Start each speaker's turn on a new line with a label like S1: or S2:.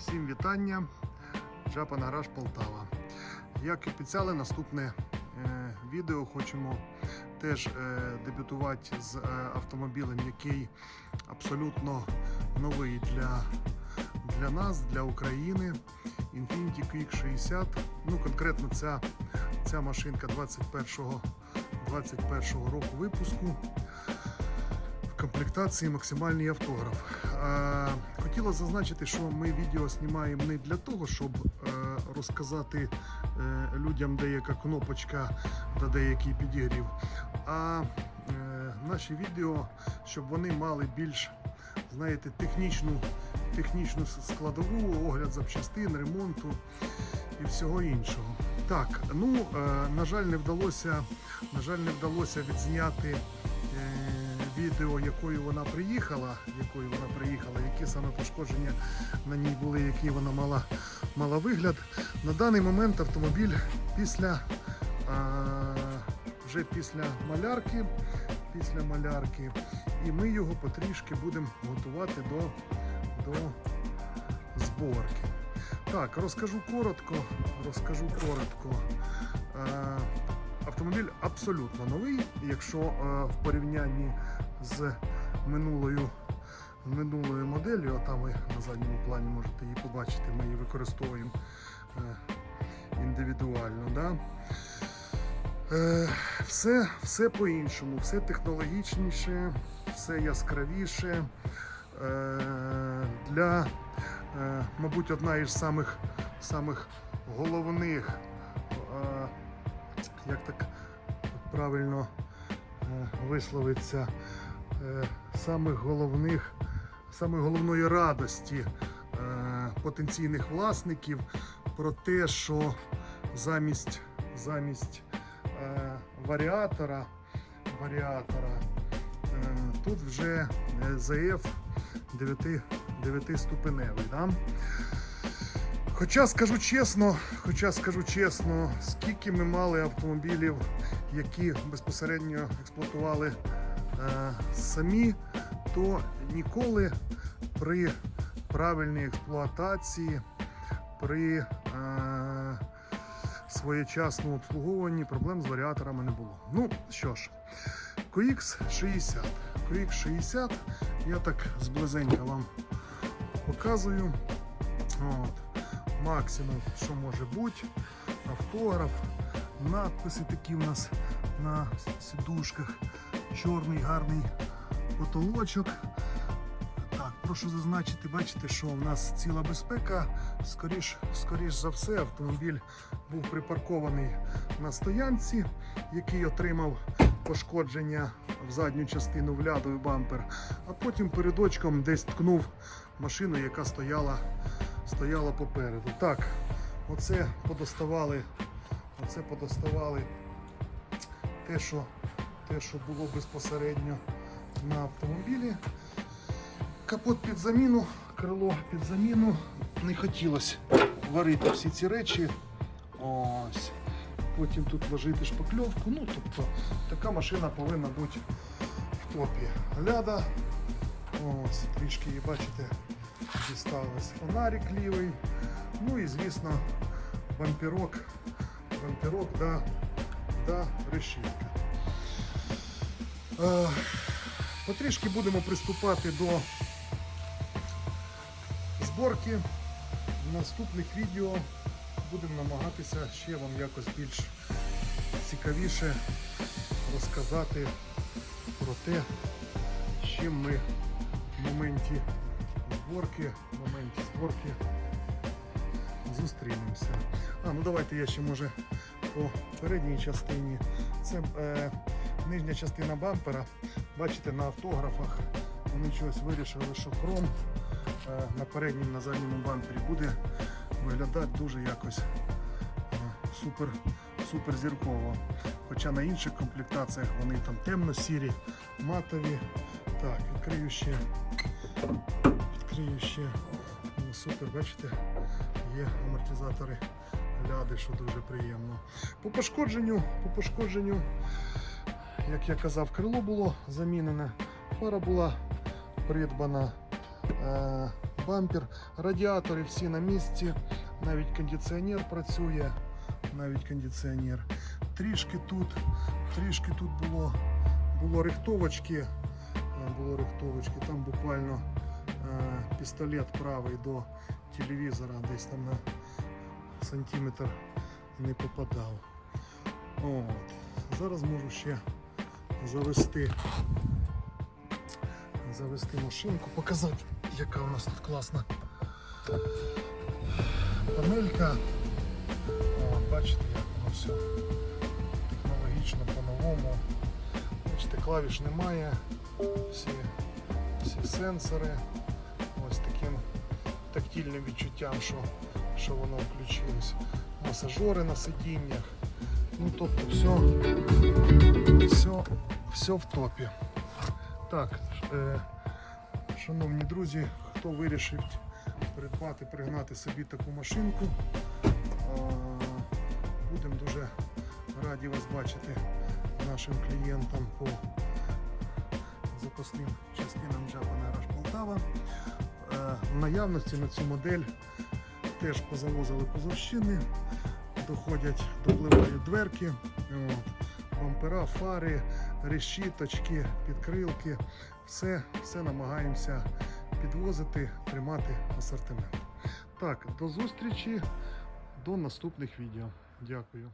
S1: Всім вітання. Джапан Гараж Полтава. Як і обіцяли, наступне е, відео хочемо теж е, дебютувати з е, автомобілем, який абсолютно новий для, для нас, для України. Infiniti QX60. Ну, конкретно ця, ця машинка 21-го 21-го року випуску комплектації максимальний автограф. Е, Хотіла зазначити, що ми відео знімаємо не для того, щоб е, розказати е, людям, де яка кнопочка та деякий підігрів, а наші відео, щоб вони мали більш знаєте, технічну, технічну складову, огляд запчастин, ремонту і всього іншого. Так, ну на жаль, не вдалося, на жаль, не вдалося відзняти. Відео, якою вона приїхала, якою вона приїхала, які саме пошкодження на ній були, який вона мала, мала вигляд. На даний момент автомобіль після а, вже після малярки, після малярки, і ми його потрішки будемо готувати до, до зборки. Так, розкажу коротко, розкажу коротко. Е, Автомобіль абсолютно новий, якщо е, в порівнянні з минулою, минулою моделлю, а там ви на задньому плані можете її побачити, ми її використовуємо е, індивідуально. Да? Е, все, все по-іншому, все технологічніше, все яскравіше. Для, мабуть, одна із самих, самих головних, як так правильно е, висловиться, е, самих головних, самої головної радості е, потенційних власників про те, що замість, замість варіатора, варіатора тут вже ЗФ 9, 9 ступеневий. Да? Хоча скажу чесно, хоча скажу чесно, скільки ми мали автомобілів, які безпосередньо експлуатували е, самі, то ніколи при правильній експлуатації, при е, своєчасному обслуговуванні проблем з варіаторами не було. Ну що ж, QX60. QX60 я так зблизенька вам показую. От максимум, що може бути. Автограф, надписи такі у нас на сідушках. Чорний гарний потолочок. Так, прошу зазначити, бачите, що в нас ціла безпека. Скоріш, скоріш за все, автомобіль був припаркований на стоянці, який отримав пошкодження в задню частину в лядовий бампер, а потім передочком десь ткнув машину, яка стояла стояла попереду. Так, оце подоставали, оце подоставали те, що, те, що було безпосередньо на автомобілі. Капот під заміну, крило під заміну. Не хотілося варити всі ці речі. Ось. Потім тут ложити шпакльовку. Ну, тобто така машина повинна бути в топі. Ляда. Ось, трішки бачите, дісталось фонарик лівий. Ну і звісно бамперок, бамперок да, да решітка. Е, потрішки будемо приступати до зборки. В наступних відео будемо намагатися ще вам якось більш цікавіше розказати про те, чим ми в моменті зборки, моменті зборки зустрінемося. А, ну давайте я ще може по передній частині. Це е, нижня частина бампера. Бачите, на автографах вони чогось вирішили, що хром е, на передньому на задньому бампері буде виглядати дуже якось е, супер, супер зірково. Хоча на інших комплектаціях вони там темно-сірі, матові. Так, відкрию ще. Відкрию ще. Ну, супер, бачите, є амортизатори ляди, що дуже приємно. По пошкодженню, по пошкодженню, як я казав, крило було замінене, фара була придбана. Е, бампер, радіатори всі на місці, навіть кондиціонер працює, навіть кондиціонер. Трішки тут, трішки тут було, було рихтовочки, е, було рихтовочки, там буквально пістолет правий до телевізора, десь там на сантиметр не попадав. От. Зараз можу ще завести, завести машинку, показати, яка у нас тут класна панелька. О, бачите, як воно все технологічно по-новому. Бачите, клавіш немає, всі, всі сенсори. Тактильним відчуттям, що, що воно включилось. Масажори на сидіннях. Ну, тобто все, все, все в топі. Так, е, шановні друзі, хто вирішив придбати, пригнати собі таку машинку, е, будемо дуже раді вас бачити нашим клієнтам по запасним частинам Japan Rush Полтава. Е, в наявності на цю модель теж позавозили позовщини, доходять до пливової дверки, бампера, фари, решіточки, підкрилки. Все, все намагаємося підвозити, тримати асортимент. Так, до зустрічі, до наступних відео. Дякую.